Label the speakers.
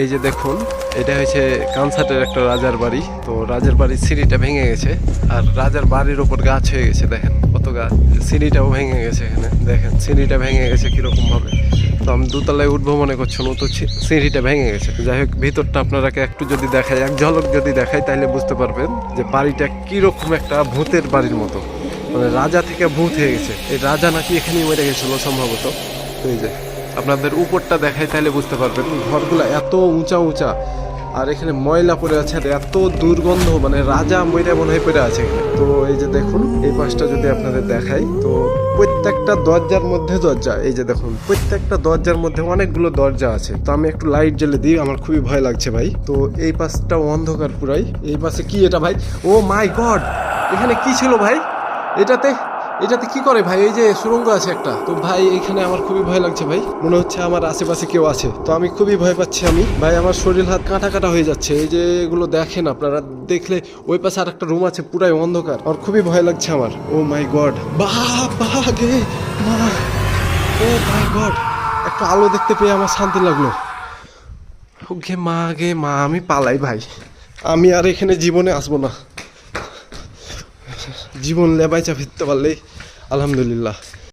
Speaker 1: এই যে দেখুন, এটা হয়েছে কানসার্টের একটা রাজার বাড়ি। তো রাজার বাড়ির সিঁড়িটা ভেঙে গেছে, আর রাজার বাড়ির ওপর গাছ হয়ে গেছে, দেখেন কত গাছ। সিঁড়িটাও ভেঙে গেছে এখানে, দেখেন সিঁড়িটা ভেঙে গেছে কীরকম ভাবে তো আমি দুতলায় উঠবো মনে করছেন ও তো সিঁড়িটা ভেঙে গেছে। যাই হোক, ভিতরটা আপনারাকে একটু যদি দেখাই, এক ঝলক যদি দেখাই তাহলে বুঝতে পারবেন যে বাড়িটা কীরকম একটা ভূতের বাড়ির মতো। মানে রাজা থেকে ভূত হয়ে গেছে। এই রাজা নাকি এখানেই মরে গেছিল সম্ভবত। এই যে। আপনাদের উপরটা দেখাই তাহলে বুঝতে পারবেন। ঘরগুলো এত উঁচা উঁচা, আর এখানে ময়লা পড়ে আছে আর এত দুর্গন্ধ মানে রাজা ময়রা মনে হয় পড়ে আছে তো এই যে দেখুন, এই পাশটা যদি আপনাদের দেখাই, তো প্রত্যেকটা দরজার মধ্যে দরজা, এই যে দেখুন, প্রত্যেকটা দরজার মধ্যে অনেকগুলো দরজা আছে। তো আমি একটু লাইট জ্বেলে দিই, আমার খুবই ভয় লাগছে ভাই। তো এই পাশটা অন্ধকার পুরাই। এই পাশে কি এটা ভাই? Oh my God! এখানে কি ছিল ভাই? এটাতে এটাতে কি করে ভাই? এই যে সুরঙ্গ আছে একটা। তো ভাই, এখানে আমার খুবই ভয় লাগছে ভাই। মনে হচ্ছে আমার আশেপাশে কেউ আছে। তো আমি খুবই ভয় পাচ্ছি আমি। ভাই, আমার শরীর হাত কাঁটা কাটা হয়ে যাচ্ছে। এই যে এগুলো দেখেন আপনারা, দেখলে ওই পাশে আর একটা রুম আছে, পুরাই অন্ধকার। আর খুবই ভয় লাগছে আমার। Oh my God. বাহ গে মা। Oh my God. একটা আলো দেখতে পেয়ে আমার শান্তি লাগল। গে মা গে মা, আমি পালাই ভাই। আমি আর এখানে জীবনে আসব না। জীবন লেবাইচা ফিরতে পারলেই আলহামদুলিল্লাহ।